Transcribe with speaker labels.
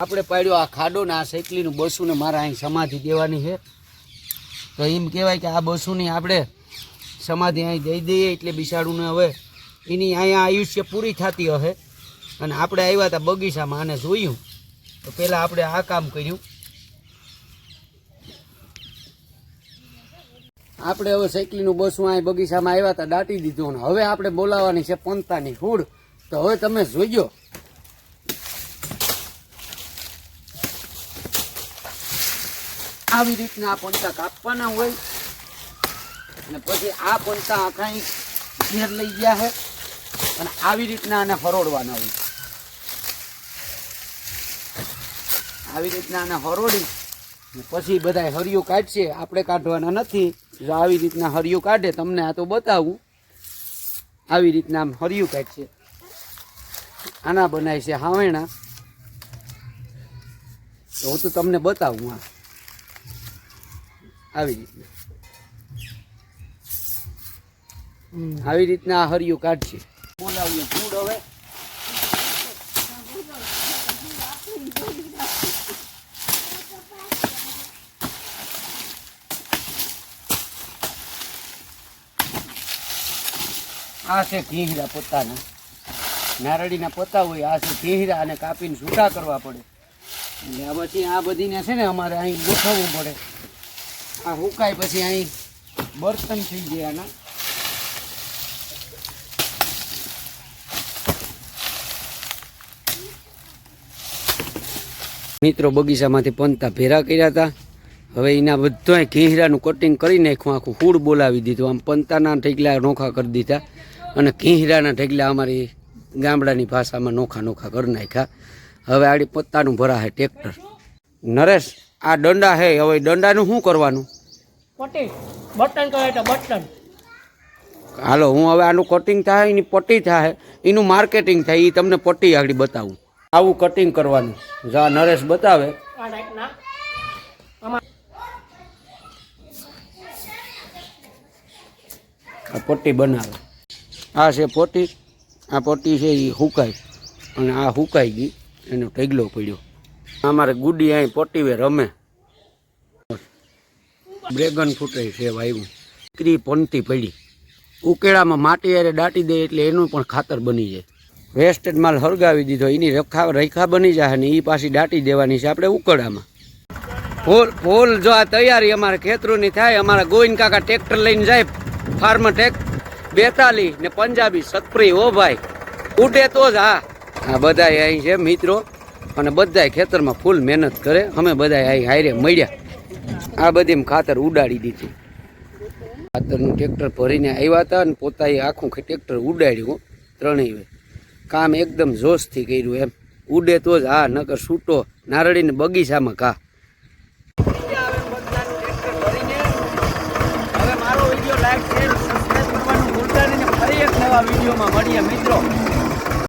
Speaker 1: આપણે પાડ્યો આ ખાડો ને આ સાયકલીનું બસુને મારા અહીં સમાધિ દેવાની છે. તો એમ કહેવાય કે આ બસુની આપણે સમાધિ અહીં દઈ દઈએ એટલે બિસાડુને હવે એની અહીંયા આયુષ્ય પૂરી થતી હશે. અને આપણે આવ્યા હતા બગીચામાં આને જોયું. તો પહેલાં આપણે આ કામ કર્યું. આપણે હવે સાયકલીનું બસું અહીં બગીચામાં આવ્યા હતા દાટી દીધું અને હવે આપણે બોલાવવાની છે પંતાની ફૂડ. તો હવે તમે જોઈજો આવી રીતના પંતા કાપવાના હોય. અને પછી આ પંતા આખા ઘેર લઈ ગયા છે. અને આવી રીતના આને હરોડવાના હોય. આવી રીતના આને હરોડી પછી બધા હરિયું કાઢશે. આપણે કાઢવાના નથી. જો આવી રીતના હરિયું કાઢે, તમને આ તો બતાવું. આવી રીતના આમ હરિયું કાઢશે. આના બનાય છે હાવેણા. તો હું તો તમને બતાવું આ. આવી રીતના આવી રીતના આ હરિયું કાઢશે. બોલાવીએ ફૂડ હવે. આ છે ઘીહરા પોતાના. નારળીના પોતા હોય, આ છે ઘીહરા અને કાપીને છૂટા કરવા પડે. એટલે આ પછી આ બધીને છે ને અમારે અહીં ગોઠવવું પડે. આ હુકાય પછી અહીં બર્તન થઈ ગયા આના. મિત્રો બગીચામાંથી પંતા ભેરા કર્યા હતા. હવે એના બધા ઘીહરાનું કટિંગ કરી નાખ્યું, આખું ફૂડ બોલાવી દીધું. આમ પંતાના ઢેગલા નોખા કરી દીધા અને ઘીહરાના ઢેગલા અમારી ગામડાની ભાષામાં નોખા નોખા કરી નાખ્યા. હવે આડી પત્તાનું ભરા છે ટ્રેક્ટર. નરેશ આ દંડા હે હવે દંડાનું શું કરવાનું?
Speaker 2: પટ્ટી બટન કહે તો બટન.
Speaker 1: હાલો હું હવે આનું કટિંગ થાય એની પટ્ટી થાય એનું માર્કેટિંગ થાય એ તમને પટ્ટી આગળ બતાવું. આવું કટિંગ કરવાનું. જા નરેશ બતાવે.
Speaker 2: આ
Speaker 1: પટ્ટી બનાવે. આ છે પટ્ટી આ પટ્ટી છે એ હુકાય. અને આ હુકાઈ ગઈ એનો ટેગલો પડ્યો. અમારે ગુડી અહીં પોટી વે રમે. ડ્રેગન ફૂટે છે વાવ્યું દીકરી પંતી પડી. ઉકેળામાં માટી અરે દાટી દે એટલે એનું પણ ખાતર બની જાય. વેસ્ટેડ માલ હળગાવી દીધો, એની રખા રેખા બની જાય ને એ પાછી દાટી દેવાની છે આપણે ઉકળામાં. ફૂલ ફૂલ જો આ તૈયારી અમારે ખેતરોની થાય, અમારા ગોવિંદ કાકા ટ્રેક્ટર લઈને જાય, ફાર્મ ટેક. બેતાલી ને પંજાબી, સતપ્રી, ઓ ભાઈ. ઉડે તો જ હા આ બધા અહીં છે મિત્રો. અને બધાય ખેતરમાં ફૂલ મહેનત કરે. અમે બધા અહીં હારે મળ્યા. આ બધી ખાતર ઉડાડી દીધી. ખાતરનું ટ્રેક્ટર ભરીને આવ્યા હતા અને પોતાએ આખું ટ્રેક્ટર ઉડાડ્યું ત્રણેય કામ એકદમ જોશથી કર્યું એમ. ઉડે તો જ હા નકર છૂટો નારળીને બગીચામાં ઘા. વિડીયોમાં મળીએ મિત્રો.